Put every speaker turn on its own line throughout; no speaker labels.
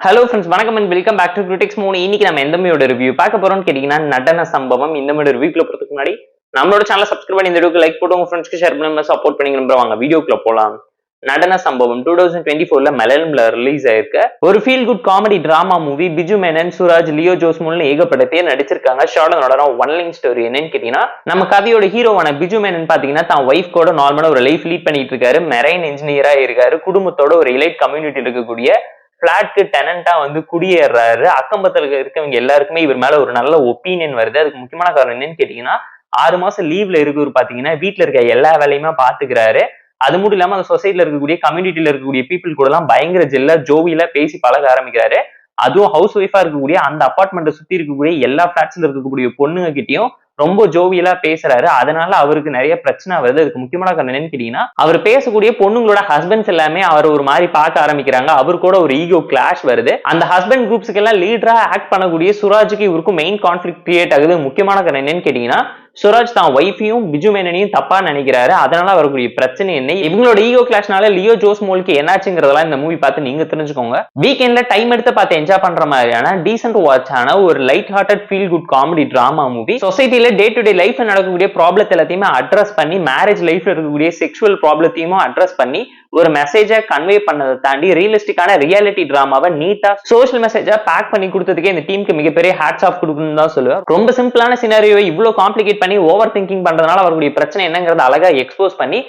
Hello friends வணக்கம் and welcome back to critics மூணு இன்னைக்கு நம்ம எந்த மூவியோட ரிவ்யூ பார்க்க போறோம்னு கேட்டீங்கன்னா நடன சம்பவம். இந்த மாதிரி ரிவ்யூக்குள்ள போறதுக்கு முன்னாடி நம்மளோட சேனல் சப்ஸ்கிரைப் பண்ணி இந்த வீடியோக்கு லைக் போட்டு உங்க ஃப்ரெண்ட்ஸ்க்கு ஷேர் பண்ணி சப்போர்ட் பண்ணி நம்புற வாங்க வீடியோக்குள்ள போலாம். நடன சம்பவம் டூ தௌசண்ட் டுவெண்ட்டி ஃபோர்ல மலையாளம்ல ரிலீஸ் ஆயிருக்க. ஒரு feel good comedy drama movie Biju Menon Suraj Leo Jose ஏகப்பட்ட ஏகப்படத்தையே நடிச்சிருக்காங்க ஷார்ட் ஒன் லைன் ஸ்டோரி என்னன்னு கேட்டீங்கன்னா நம்ம கதையோட ஹீரோவான பிஜு மேனன் பாத்தீங்கன்னா தான் ஒய்ஃப் கூட நார்மலா ஒரு லைஃப் லீட் பண்ணிட்டு இருக்காரு. மெரைன் இன்ஜினியரா இருக்காரு. குடும்பத்தோட ஒரு இலைட் கம்யூனிட்டி இருக்கக்கூடிய பிளாட்க்கு டெனண்டா வந்து குடியேறாரு. அக்கம் இருக்கவங்க எல்லாருக்குமே இவர் மேல ஒரு நல்ல ஒப்பீனியன் வருது. அதுக்கு முக்கியமான காரணம் என்னன்னு கேட்டீங்கன்னா ஆறு மாசம் லீவ்ல இருக்கவர் பாத்தீங்கன்னா வீட்டுல இருக்க எல்லா வேலையுமே பாத்துக்கிறாரு அது மட்டும் இல்லாம அந்த சொசைட்டில இருக்கக்கூடிய கம்யூனிட்டியில இருக்கக்கூடிய பீப்புள் கூட எல்லாம் பயங்கர ஜெல்லா ஜோவியில பேசி பழக ஆரம்பிக்கிறாரு. அதுவும் ஹவுஸ் ஒய்ஃபா இருக்கக்கூடிய அந்த அப்பார்ட்மெண்ட்டை சுத்தி இருக்கக்கூடிய எல்லா பிளாட்ஸ்ல இருக்கக்கூடிய பொண்ணுங்க கிட்டயும் ரொம்ப ஜோவியலா பேசுறாரு. அதனால அவருக்கு நிறைய பிரச்சனை வருது. அதுக்கு முக்கியமான காரணம் என்னன்னு கேட்டீங்கன்னா அவர் பேசக்கூடிய பொண்ணுங்களோட ஹஸ்பண்ட்ஸ் எல்லாமே அவர் ஒரு மாதிரி பார்க்க ஆரம்பிக்கிறாங்க. அவரு கூட ஒரு ஈகோ கிளாஷ் வருது. அந்த ஹஸ்பண்ட் குரூப்ஸ்க்கு எல்லாம் லீடரா ஆக்ட் பண்ணக்கூடிய சுராஜுக்கு இவருக்கும் மெயின் கான்ஃபிளிக் கிரியேட் ஆகுது. முக்கியமான காரணம் என்னன்னு கேட்டீங்கன்னா சுராஜ் தான் ஒய்ஃபையும் பிஜு மேனனையும் தப்பா நினைக்கிறாரு. அதனால வரக்கூடிய பிரச்சனை என்ன? இவங்களோட ஈகோ கிளாஷ்னால லியோ ஜோஸ் மோலுக்கு என்னாச்சுங்கிறதெல்லாம் இந்த மூவி பார்த்து நீங்க தெரிஞ்சுக்கோங்க. வீக்கெண்ட்ல டைம் எடுத்து பார்த்து என்ஜாய் பண்ற மாதிரியான டீசென்ட் வாட்ச் ஆன ஒரு light hearted feel good comedy drama movie சொசைட்டில டே டு டே லைஃப்ல நடக்கக்கூடிய ப்ராப்ளத்தை எல்லாத்தையுமே அட்ரஸ் பண்ணி மேரேஜ் லைஃப்ல இருக்கக்கூடிய செக்ஷுவல் ப்ராப்ளத்தையும் அட்ரஸ் பண்ணி ஒரு மெசேஜை கன்வே பண்ணதை தாண்டி ரியலிஸ்டிக்கான ரியாலிட்டி டிராமாவை நீட்டா சோஷியல் மெசேஜா பேக் பண்ணி கொடுத்ததுக்கே இந்த டீமுக்கு மிகப்பெரிய ஹேட்ஸ் ஆஃப் கொடுக்கணும்னு தான் சொல்லுவேன். ரொம்ப சிம்பிளான சினாரியோவை இவ்வளவு காம்ப்ளிகேட் பண்ணி ஓவர் திங்கிங் பண்றதுனால வரக்கூடிய பிரச்சனை என்னங்கிறத அழகா எக்ஸ்போஸ் பண்ணி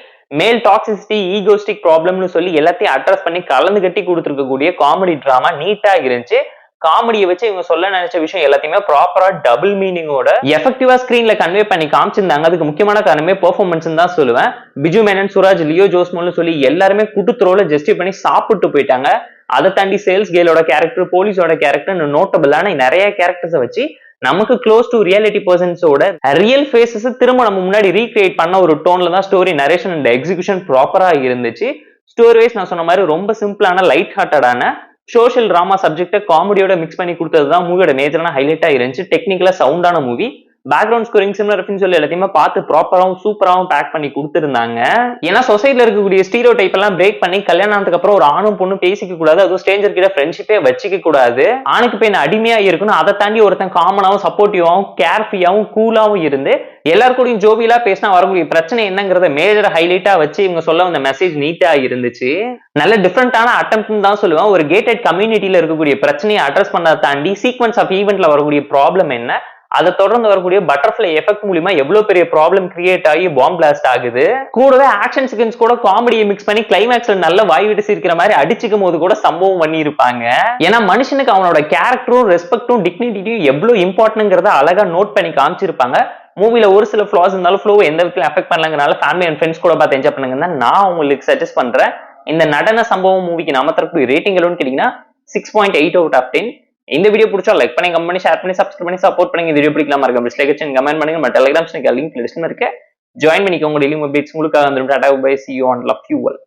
மேல் டாக்ஸிசிட்டி ஈகோஸ்டிக் ப்ராப்ளம்னு சொல்லி எல்லாத்தையும் அட்ரஸ் பண்ணி கலந்து கட்டி கொடுத்துருக்கக்கூடிய காமெடி டிராமா நீட்டா இருந்துச்சு. காமெடியை வச்சு இவங்க சொல்ல நினைச்ச விஷயம் எல்லாத்தையுமே ப்ராப்பரா டபுள் மீனிங்கோட எஃபெக்டிவா ஸ்கிரீன்ல கன்வே பண்ணி காமிச்சிருந்தாங்க. அதுக்கு முக்கியமான காரணமே பெர்ஃபார்மன்ஸ் தான் சொல்லுவேன். பிஜு மேனன் சுராஜ் லியோ ஜோஸ்மோல்னு சொல்லி எல்லாருமே குட்டுத்துறோல ஜஸ்டிஃபை பண்ணி சாப்பிட்டு போயிட்டாங்க. அதை தாண்டி சேல்ஸ் கேலோட கேரக்டர் போலீஸோட கேரக்டர் நோட்டபிளான நிறைய கேரக்டர்ஸை வச்சு நமக்கு க்ளோஸ் டு ரியாலிட்டி பர்சன்ஸோட ரியல் ஃபேஸஸ் திரும்ப நம்ம முன்னாடி ரீக்ரியேட் பண்ண ஒரு டோன்ல தான் ஸ்டோரி நரேஷன் அண்ட் எக்ஸிகியூஷன் ப்ராப்பரா இருந்துச்சு. ஸ்டோரி வைஸ் நான் சொன்ன மாதிரி ரொம்ப சிம்பிளான லைட் ஹார்ட்டடான சோஷியல் டிராமா சப்ஜெக்டை காமெடியோட மிக்ஸ் பண்ணி கொடுத்தது தான் மூவியோட மேஜரான ஹைலைட்டா இருந்துச்சு. டெக்னிக்கலா சவுண்டான மூவி பேக்ரவுண்ட் ஸ்கோரிங் சிம்லர் அப்படின்னு சொல்லி எல்லாத்தையுமே பார்த்து ப்ராப்பராகவும் சூப்பராகவும் பேக் பண்ணி கொடுத்துருந்தாங்க. ஏன்னா சொசைட்டில இருக்கக்கூடிய ஸ்டீரோ டைப் எல்லாம் பிரேக் பண்ணி கல்யாணத்துக்கு அப்புறம் ஒரு ஆணும் பொண்ணும் பேசிக்க கூடாது. அதுவும் ஸ்டேஞ்சர் கிட்ட ஃப்ரெண்ட்ஷிப்பே வச்சுக்க கூடாது. ஆணுக்கு பெண் அடிமையா இருக்கணும் அதை தாண்டி ஒருத்தன் காமனாகவும் சப்போர்ட்டிவாகவும் கேர்ஃபியாகவும் கூலாகவும் இருந்து எல்லாருக்கூடையும் ஜோவியலா பேசினா வரக்கூடிய பிரச்சனை என்னங்கிறத மேஜர் ஹைலைட்டா வச்சு இவங்க சொல்ல வந்த மெசேஜ் நீட்டா இருந்துச்சு. நல்ல டிஃப்ரெண்டான அட்டம் தான் சொல்லுவேன். ஒரு கேட்டட் கம்யூனிட்டியில இருக்கக்கூடிய பிரச்சனையை அட்ரஸ் பண்ணதை தாண்டி சீக்வன்ஸ் ஆஃப் ஈவெண்ட்ல வரக்கூடிய ப்ராப்ளம் என்ன? அதை தொடர்ந்து வரக்கூடிய பட்டர்ஃபிளை எஃபெக்ட் மூலியமா எவ்வளவு பெரிய ப்ராப்ளம் கிரியேட் ஆகி பாம் பிளாஸ்ட் ஆகுது. கூடவே ஆக்ஷன் சீக்வன்ஸ் கூட காமெடியை மிக்ஸ் பண்ணி கிளைமேக்ஸ்ல நல்ல வாய் விட்டு சிரிக்கிற மாதிரி அடிச்சுக்கும் போது கூட சம்பவம் பண்ணி இருப்பாங்க ஏன்னா மனுஷனுக்கு அவனோட கேரக்டரும் ரெஸ்பெக்டும் டிக்னிட்டியும் எவ்வளவு இம்பார்ட்டன்ங்கிறத அழகா நோட் பண்ணி காமிச்சிருப்பாங்க. மூவில ஒரு சில ஃபிளாஸ் இருந்தாலும் ஃப்ளோ எந்த விதத்துல அஃபெக்ட் பண்ணலங்கனால ஃபேமிலி அண்ட் ஃப்ரெண்ட்ஸ் கூட பார்த்து என்ஜாய் பண்ணுங்க நான் உங்களுக்கு சஜஸ்ட் பண்றேன். இந்த நடன சம்பவம் மூவிக்கு நாம தரக்கூடிய ரேட்டிங் எவ்வளோன்னு கேட்டீங்கன்னா six point eight out of ten இந்த வீடியோ பிடிச்சா லைக் பண்ணி கமெண்ட் பண்ணி ஷேர் பண்ணி சப்ஸ்கிரைப் பண்ணி சப்போர்ட் பண்ணி இந்த வீடியோ பிடிக்கலாம் இருக்க டிஸ்லைக் கமெண்ட் பண்ணுங்க. மற்ற டெலிகிராம் லிங்க் லிஸ்ட் இருக்கு. ஜாயின் பண்ணிக்கோங்க. டெய்லி மொபைல்ஸ் உங்களுக்கு வந்துடும் tata bye see you on love you well